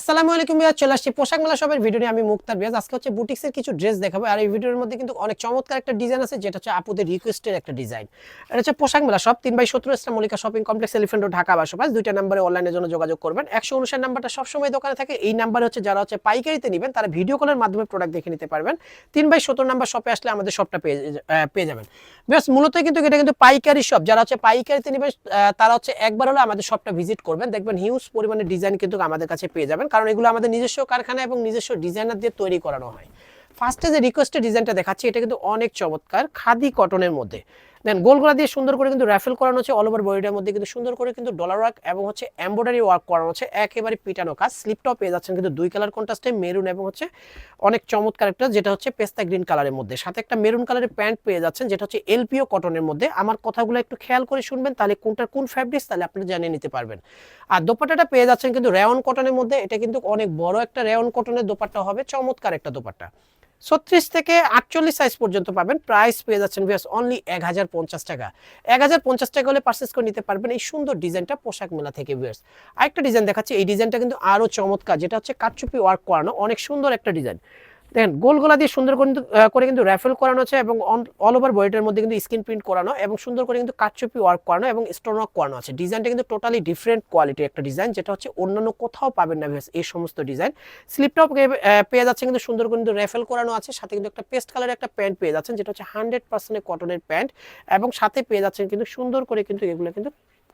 আসসালামু আলাইকুম বিয়াজ চলে আসছি পোশাক মেলা শপের ভিডিও নিয়ে। আমি মুক্তার বিয়াজ। আজকে হচ্ছে বুটিক্সের কিছু ড্রেস দেখাবো। আর এই ভিডিওর মধ্যে কিন্তু অনেক চমৎকার একটা ডিজাইন আছে, যেটা হচ্ছে আপুদের রিকোয়েস্টের একটা ডিজাইন এটা হচ্ছে পোশাক মেলা শপ তিন বাই সত্তর star Mallika shopping complex elephant Dhaka বাসপাস দুইটা নাম্বারে অনলাইনের জন্য যোগাযোগ করবেন। একশো উনষাট নাম্বারটা সবসময় দোকানে থাকে। এই নাম্বার হচ্ছে যারা হচ্ছে পাইকারিতে নেবেন, তারা ভিডিও কলের মাধ্যমে প্রোডাক্ট দেখে নিতে পারবেন। তিন বাই সত্তর নাম্বার শপে আসলে আমাদের শপটা পেয়ে পেয়ে যাবেন। বেশ মূলত কিন্তু এটা কিন্তু পাইকারি শপ যারা হচ্ছে পাইকারিতে নেবেন তারা হচ্ছে একবার হলে আমাদের শপটা ভিজিট করবেন। দেখবেন হিউজ পরিমাণে ডিজাইন কিন্তু আমাদের কাছে পেয়ে যাবেন। কারণ এগুলো আমাদের নিজস্ব কারখানা এবং নিজস্ব ডিজাইনার দিয়ে তৈরি করানো হয়। ফার্স্টে যে রিকোয়েস্টের ডিজাইনটা দেখাচ্ছি, এটা কিন্তু অনেক চমৎকার, খাদি কটনের মধ্যে। দেন গোলগোলা দিয়ে সুন্দর করে কিন্তু র্যাফেল করানো হচ্ছে অল ওভার বডিটার মধ্যে, কিন্তু সুন্দর করে কিন্তু ডলার ওয়ার্ক এবং হচ্ছে এমব্রয়ডারি ওয়ার্ক করানো হচ্ছে, একেবারে পিটানো কাজ। স্লিপটাও পেয়ে যাচ্ছেন কিন্তু দুই কালার কন্ট্রাস্টে মেরুন এবং হচ্ছে অনেক চমৎকার একটা, যেটা হচ্ছে পেস্তা গ্রিন কালারের মধ্যে। সাথে একটা মেরুন কালারের প্যান্ট পেয়ে যাচ্ছেন, যেটা হচ্ছে এলপিও কটনের মধ্যে। আমার কথাগুলো একটু খেয়াল করে শুনবেন, তাহলে কোনটার কোন ফ্যাব্রিক্স তাহলে আপনি জানিয়ে নিতে পারবেন। আর দোপাট্টাটা পেয়ে যাচ্ছেন কিন্তু রেয়ন কটনের মধ্যে, এটা কিন্তু অনেক বড় একটা রেয়ন কটনের দোপাট্টা হবে, চমৎকার একটা দোপাট্টা। ছত্রিশ থেকে আটচল্লিশ সাইজ পর্যন্ত পাবেন। প্রাইস পেয়ে যাচ্ছেন ভিয়াস অনলি এক হাজার পঞ্চাশ টাকা। এক হাজার পঞ্চাশ টাকা হলে পারচেস করে নিতে পারবেন এই সুন্দর ডিজাইনটা পোশাক মেলা থেকে ভিয়ার্স আরেকটা ডিজাইন দেখাচ্ছি, এই ডিজাইনটা কিন্তু আরও চমৎকার, যেটা হচ্ছে কাটচুপি ওয়ার্ক করানো, অনেক সুন্দর একটা ডিজাইন দেখেন গোল গোলা দিয়ে সুন্দর করে কিন্তু করে কিন্তু র্যাফেল করানো আছে এবং অল ওভার বডিটার মধ্যে কিন্তু স্ক্রিন প্রিন্ট করানো এবং সুন্দর করে কিন্তু কাটচুপি ওয়ার্ক করানো এবং স্টোন ওয়ার্ক করানো আছে। ডিজাইনটা কিন্তু টোটালি ডিফারেন্ট কোয়ালিটির একটা ডিজাইন, যেটা হচ্ছে অন্যান্য কোথাও পাবেন না ভিউয়ার্স এই সমস্ত ডিজাইন। স্লিপটাও পেয়ে যাচ্ছে কিন্তু সুন্দর করে কিন্তু র্যাফেল করানো আছে, সাথে কিন্তু একটা পেস্ট কালারের একটা প্যান্ট পেয়ে যাচ্ছেন, যেটা হচ্ছে হান্ড্রেড পার্সেন্ট কটনের প্যান্ট এবং সাথে পেয়ে যাচ্ছেন কিন্তু সুন্দর করে কিন্তু এগুলো কিন্তু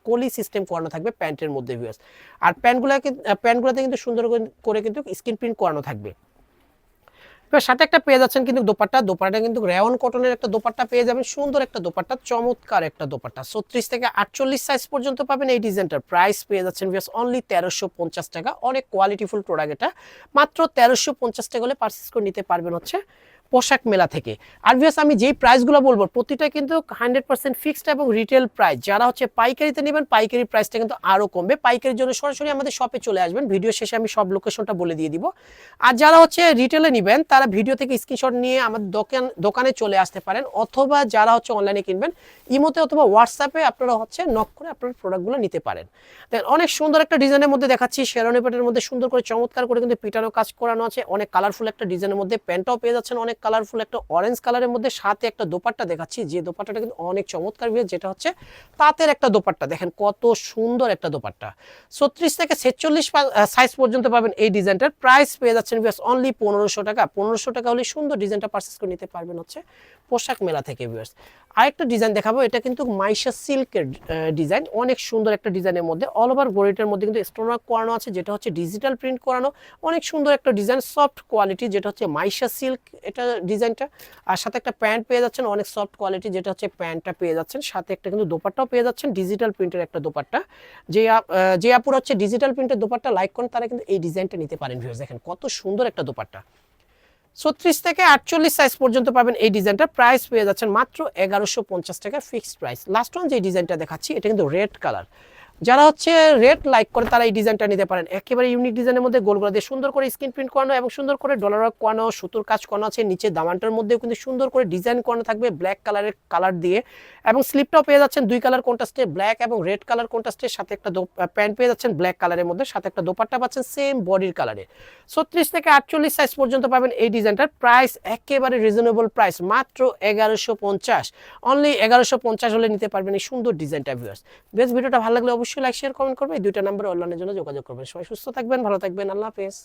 কলি সিস্টেম করানো থাকবে প্যান্টের মধ্যে ভিউয়ার্স আর প্যান্টগুলো প্যান্টগুলোতে কিন্তু সুন্দর করে- কিন্তু স্ক্রিন প্রিন্ট করানো থাকবে। সাথে একটা পেয়ে যাচ্ছেন কিন্তু দোপাট্টা। দোপাটা কিন্তু রেওয়ন কটনের একটা দোপাট্টা পেয়ে যাবেন। সুন্দর একটা দোপাট্টা, চমৎকার একটা দোপাট্টা। ছত্রিশ থেকে আটচল্লিশ সাইজ পর্যন্ত পাবেন এই ডিজাইনটার। প্রাইস পেয়ে যাচ্ছেন ভিয়াস অনলি তেরোশো পঞ্চাশ টাকা। অনেক কোয়ালিটিফুল প্রোডাক্ট এটা। মাত্র তেরোশো পঞ্চাশ টাকা হলে পার্সেস করে নিতে পারবেন হচ্ছে পোশাক মেলা থেকে। আর ভিয়াস আমি যেই প্রাইসগুলো বলব, প্রতিটা কিন্তু হান্ড্রেড পার্সেন্ট ফিক্সড এবং রিটেল প্রাইস যারা হচ্ছে পাইকারিতে নেবেন, পাইকারি প্রাইসটা কিন্তু আরও কমবে। পাইকারির জন্য সরাসরি আমাদের শপে চলে আসবেন। ভিডিও শেষে আমি সব লোকেশনটা বলে দিয়ে দিব। আর যারা হচ্ছে রিটেলে নেবেন, তারা ভিডিও থেকে স্ক্রিনশট নিয়ে আমাদের দোকান, দোকানে চলে আসতে পারেন। অথবা যারা হচ্ছে অনলাইনে কিনবেন ইমোতে অথবা হোয়াটসঅ্যাপে আপনারা হচ্ছে নক করে আপনার প্রোডাক্টগুলো নিতে পারেন। দেন অনেক সুন্দর একটা ডিজাইনের মধ্যে দেখাচ্ছি। শেরনি প্যান্টের মধ্যে সুন্দর করে চমৎকার করে কিন্তু পিটানো কাজ করানো আছে। অনেক কালারফুল একটা ডিজাইনের মধ্যে প্যান্টটাও পেয়ে যাচ্ছেন অনেক কালারফুল একটা অরেঞ্জ কালারের মধ্যে সাথে একটা দোপাট্টা দেখাচ্ছি। যে দোপাট্টাটা কিন্তু অনেক চমৎকার বিয়ে, যেটা হচ্ছে তাঁতের একটা দোপাট্টা। দেখেন কত সুন্দর একটা দোপাট্টা। ছত্রিশ থেকে ছেচল্লিশ সাইজ পর্যন্ত পাবেন এই ডিজাইনটার। প্রাইস পেয়ে যাচ্ছেন বিয়াস অনলি পনেরোশো টাকা। পনেরোশো টাকা হলে সুন্দর ডিজাইনটা পারচেস করে নিতে পারবেন হচ্ছে পোশাক মেলা থেকে ভিউয়ার্স আরেকটা ডিজাইন দেখাবো, এটা কিন্তু মাইশা সিল্কের ডিজাইন অনেক সুন্দর একটা ডিজাইনের মধ্যে। অল ওভার বডিটার মধ্যে কিন্তু স্টোন ওয়ার্ক করানো আছে, যেটা হচ্ছে ডিজিটাল প্রিন্ট করানো। অনেক সুন্দর একটা ডিজাইন সফট কোয়ালিটি যেটা হচ্ছে মাইশা সিল্ক এটা ডিজাইনটা আর সাথে একটা প্যান্ট পেয়ে যাচ্ছেন, অনেক সফট কোয়ালিটি যেটা হচ্ছে প্যান্টটা পেয়ে যাচ্ছেন। সাথে একটা কিন্তু দোপাট্টাও পেয়ে যাচ্ছেন ডিজিটাল প্রিন্টের একটা দোপাট্টা। যে যে আপুর হচ্ছে ডিজিটাল প্রিন্টের দোপাট্টা লাইক করেন, তারা কিন্তু এই ডিজাইনটা নিতে পারেন ভিউজ দেখেন কত সুন্দর একটা দোপাট্টা। ছত্রিশ থেকে আটচল্লিশ সাইজ পর্যন্ত পাবেন এই ডিজাইনটা। প্রাইস পেয়ে যাচ্ছেন মাত্র এগারোশো পঞ্চাশ টাকা ফিক্সড প্রাইস লাস্ট ওয়ান যে ডিজাইনটা দেখাচ্ছি, এটা কিন্তু রেড কালার যারা হচ্ছে রেড লাইক করে তারা এই ডিজাইনটা নিতে পারেন। একেবারে ইউনিক ডিজাইনের মধ্যে গোলগুলো দিয়ে সুন্দর করে স্ক্রিন প্রিন্ট করানো এবং সুন্দর করে ডলার করানো, সুতোর কাজ করানো আছে, নিচে দামানটার মধ্যেও কিন্তু সুন্দর করে ডিজাইন করানো থাকবে ব্ল্যাক কালারের কালার দিয়ে। এবং স্লিপটাও পেয়ে যাচ্ছেন দুই কালার কন্ট্রাস্টে ব্ল্যাক এবং রেড কালার কন্ট্রাস্টের সাথে একটা প্যান্ট পেয়ে যাচ্ছেন ব্ল্যাক কালারের মধ্যে, সাথে একটা দোপাট্টা পাচ্ছেন সেম বডির কালারে ছত্রিশ থেকে আটচল্লিশ সাইজ পর্যন্ত পাবেন এই ডিজাইনটার প্রাইস একেবারে রিজনেবল প্রাইস মাত্র এগারোশো পঞ্চাশ। অনলি এগারোশো পঞ্চাশ হলে নিতে পারবেন এই সুন্দর ডিজাইনটা ভিউয়ার্স বেশ, ভিডিওটা ভালো লাগলে অবশ্যই লাইক শেয়ার কমেন্ট করবে। দুইটা নাম্বারে অনলাইনের জন্য যোগাযোগ করবেন। সবাই সুস্থ থাকবেন, ভালো থাকবেন। আল্লাহ হাফেজ।